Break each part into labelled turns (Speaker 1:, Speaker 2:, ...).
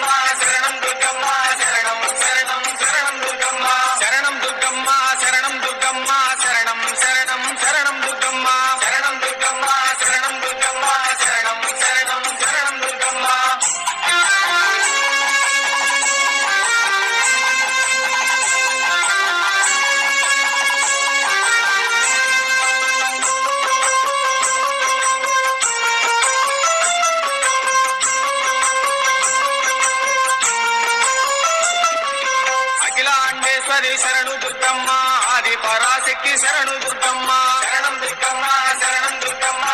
Speaker 1: my Maheshwari శరణు దుర్గమ్మ ఆది పరాశక్తి శరణు దుర్గమ్మ. శరణం దుర్గమ్మ శరణం దుర్గమ్మ.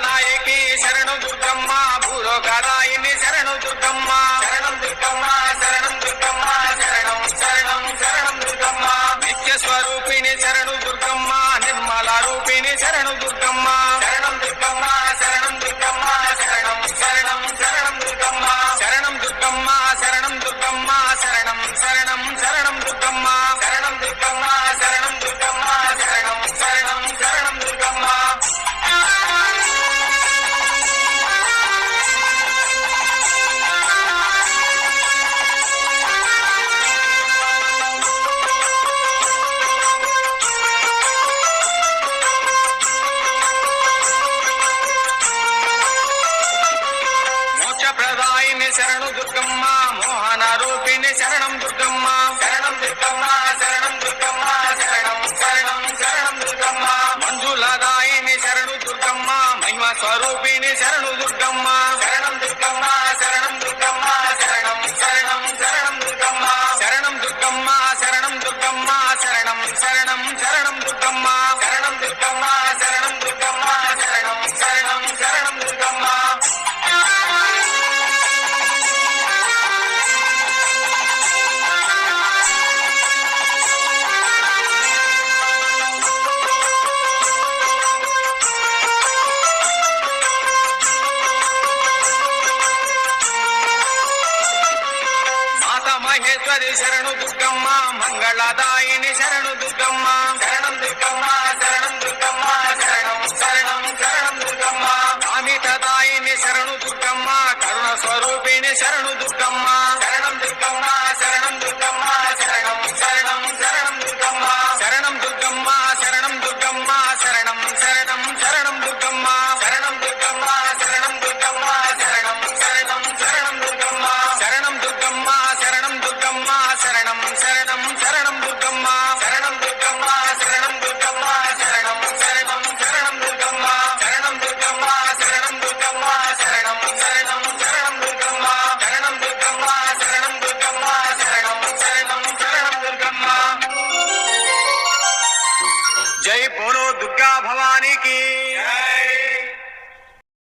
Speaker 1: నాయకి శరణు దుర్గమ్మ భూలోకదాయిని శరణు దుర్గమ్మ శరణం దుర్గమ్మ శరణం మోక్ష ప్రదాయిని శరణు దుర్గమ్మ మోహన రూపిణి శరణం దుర్గమ్మ. శరణం దుర్గమ్మ శరణం దుర్గమ్మ శరణం శరణం శరణం దుర్గమ్మ. మంజులదాయిని శరణు దుర్గమ్మ మహిమ స్వరూపిణి శరణు దుర్గమ్మ. శరణం దుర్గమ్మ మహేశ్వరి శరణు దుర్గమ్మ మంగళదాయిని శరణు దుర్గమ్మ. శరణం దుర్గమ్మ శరణం దుర్గమ్మ శరణం శరణం శరణం దుర్గమ్మ. కామితదాయిని శరణు దుర్గమ్మ కరుణ స్వరూపిణి శరణు దుర్గమ్మ. శరణం దుర్గమ్మ